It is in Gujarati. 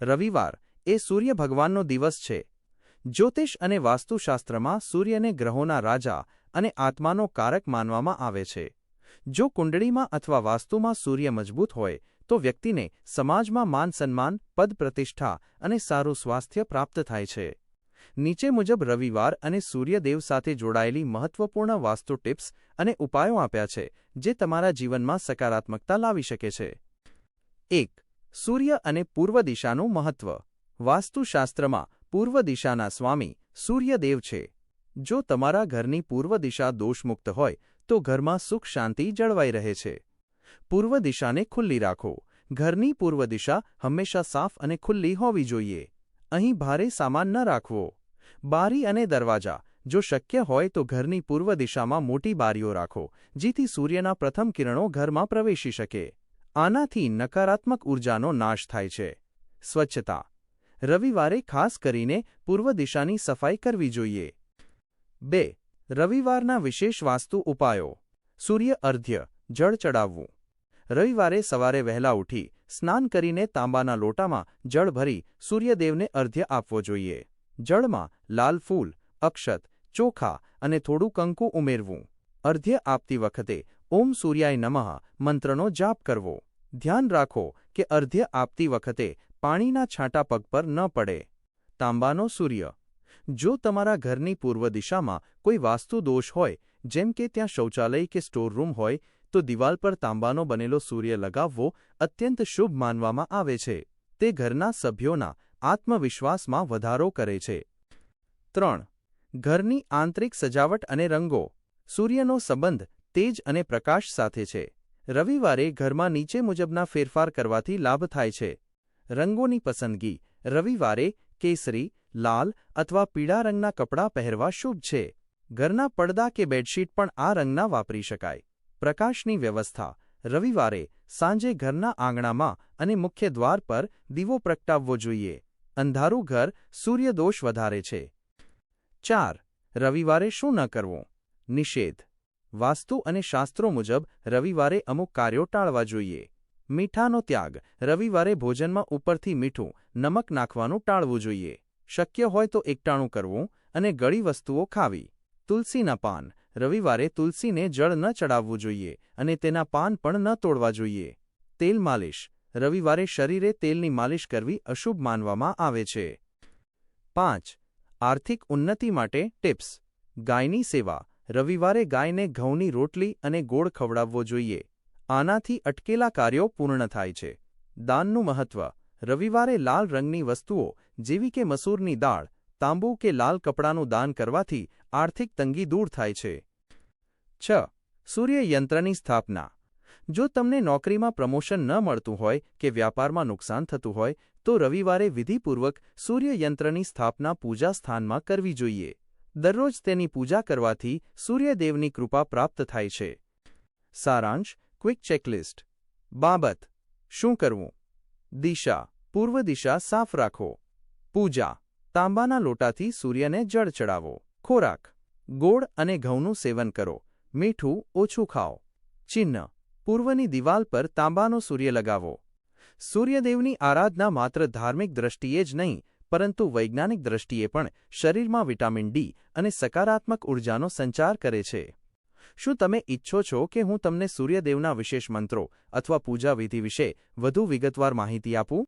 રવિવાર એ સૂર્ય ભગવાનનો દિવસ છે. જ્યોતિષ અને વાસ્તુશાસ્ત્રમાં સૂર્યને ગ્રહોના રાજા અને આત્માનો કારક માનવામાં આવે છે. જો કુંડળીમાં અથવા વાસ્તુમાં સૂર્ય મજબૂત હોય, તો વ્યક્તિને સમાજમાં માન સન્માન, પદ પ્રતિષ્ઠા અને સારું સ્વાસ્થ્ય પ્રાપ્ત થાય છે. નીચે મુજબ રવિવાર અને સૂર્યદેવ સાથે જોડાયેલી મહત્વપૂર્ણ વાસ્તુ ટિપ્સ અને ઉપાયો આપ્યા છે, જે તમારા જીવનમાં સકારાત્મકતા લાવી શકે છે. એક સૂર્ય અને પૂર્વ દિશાનું મહત્વ. વાસ્તુશાસ્ત્રમાં, પૂર્વ દિશાના સ્વામી, સૂર્યદેવ છે. જો તમારા ઘરની પૂર્વ દિશા દોષમુક્ત હોય, તો ઘરમાં સુખ શાંતિ જળવાઈ રહે છે. પૂર્વ દિશાને ખુલ્લી રાખો. ઘરની પૂર્વ દિશા હંમેશા સાફ અને ખુલ્લી હોવી જોઈએ. અહીં ભારે સામાન ન રાખવો. બારી અને દરવાજા. જો શક્ય હોય તો ઘરની પૂર્વ દિશામાં મોટી બારીઓ રાખો, જેથી સૂર્યના પ્રથમ કિરણો ઘરમાં પ્રવેશી શકે. આનાથી નકારાત્મક ઉર્જાનો નાશ થાય છે. સ્વચ્છતા. રવિવારે ખાસ કરીને પૂર્વ દિશાની સફાઈ કરવી જોઈએ. બે. રવિવારના વિશેષ વાસ્તુ ઉપાયો. સૂર્ય અર્ધ્ય, જળ ચડાવવું. રવિવારે સવારે વહેલા ઉઠી, સ્નાન કરીને તાંબાના લોટામાં જળ ભરી, સૂર્યદેવને અર્ધ્ય આપવો જોઈએ. જળમાં લાલ ફૂલ, અક્ષત, ચોખા અને થોડું કંકુ ઉમેરવું. અર્ધ્ય આપતી વખતે ઓમ સૂર્યાય નમઃ મંત્રનો જાપ કરવો. ધ્યાન રાખો કે અર્ધ્ય આપતી વખતે પાણીના છાંટા પગ પર ન પડે. તાંબાનો સૂર્ય. જો તમારા ઘરની પૂર્વ દિશામાં કોઈ વાસ્તુ દોષ હોય, જેમ કે ત્યાં શૌચાલય કે સ્ટોરરૂમ હોય, તો દિવાલ પર તાંબાનો બનેલો સૂર્ય લગાવવો અત્યંત શુભ માનવામાં આવે છે. તે ઘરના સભ્યોના આત્મવિશ્વાસમાં વધારો કરે છે. ત્રણ. ઘરની આંતરિક સજાવટ અને રંગો. સૂર્યનો સંબંધ તેજ અને પ્રકાશ સાથે છે. રવિવારે ઘરમાં નીચે મુજબના ફેરફાર કરવાથી લાભ થાય છે. રંગોની પસંદગી. રવિવારે કેસરી, લાલ અથવા પીળા રંગના કપડાં પહેરવા શુભ છે. ઘરના પડદા કે બેડશીટ પણ આ રંગના વાપરી શકાય. પ્રકાશની વ્યવસ્થા. રવિવારે સાંજે ઘરના આંગણામાં અને મુખ્ય દ્વાર પર દીવો પ્રગટાવવો જોઈએ. અંધારું ઘર સૂર્યદોષ વધારે છે. ચાર. રવિવારે શું ન કરવું? નિષેધ. વાસ્તુ અને શાસ્ત્રો મુજબ રવિવારે અમુક કાર્યો ટાળવા જોઈએ. મીઠાનો ત્યાગ, રવિવારે ભોજનમાં ઉપરથી મીઠું, નમક નાખવાનું ટાળવું જોઈએ. શક્ય હોય તો એકટાણું કરવું અને ગળી વસ્તુઓ ખાવી. તુલસીના પાન, રવિવારે તુલસીને જળ ન ચડાવવું જોઈએ અને તેના પાન પણ ન તોડવા જોઈએ. તેલ માલિશ, રવિવારે શરીરે તેલની માલિશ કરવી અશુભ માનવામાં આવે છે. પાંચ, આર્થિક ઉન્નતિ માટે ટિપ્સ. ગાયની સેવા રવિવારે ગાયને ઘઉંની રોટલી અને ગોળ ખવડાવવો જોઈએ. આનાથી અટકેલા કાર્યો પૂર્ણ થાય છે. દાનનું મહત્વ. રવિવારે લાલ રંગની વસ્તુઓ, જેવી કે મસૂરની દાળ, તાંબુ કે લાલ કપડાનું દાન કરવાથી આર્થિક તંગી દૂર થાય છે. છ. સૂર્યયંત્રની સ્થાપના. જો તમને નોકરીમાં પ્રમોશન ન મળતું હોય કે વ્યાપારમાં નુકસાન થતું હોય, તો રવિવારે વિધિપૂર્વક સૂર્યયંત્રની સ્થાપના પૂજા સ્થાનમાં કરવી જોઈએ. દરરોજ તેની પૂજા કરવાથી સૂર્યદેવની કૃપા પ્રાપ્ત થાય છે. સારાંશ, ક્વિક ચેકલિસ્ટ. બાબત, શું કરવું? દિશા, પૂર્વ દિશા સાફ રાખો. પૂજા, તાંબાના લોટાથી સૂર્યને જળ ચડાવો. ખોરાક, ગોળ અને ઘઉંનું સેવન કરો. મીઠું, ઓછું ખાઓ. ચિહ્ન, પૂર્વની દિવાલ પર તાંબાનો સૂર્ય લગાવો. સૂર્યદેવની આરાધના માત્ર ધાર્મિક દ્રષ્ટિએ જ નહીં પરંતુ વૈજ્ઞાનિક દ્રષ્ટિએ પણ શરીરમાં વિટામિન ડી અને સકારાત્મક ઉર્જાનો સંચાર કરે છે. શું તમે ઈચ્છો છો કે હું તમને સૂર્યદેવના વિશેષ મંત્રો અથવા પૂજા વિધિ વિશે વધુ વિગતવાર માહિતી આપું?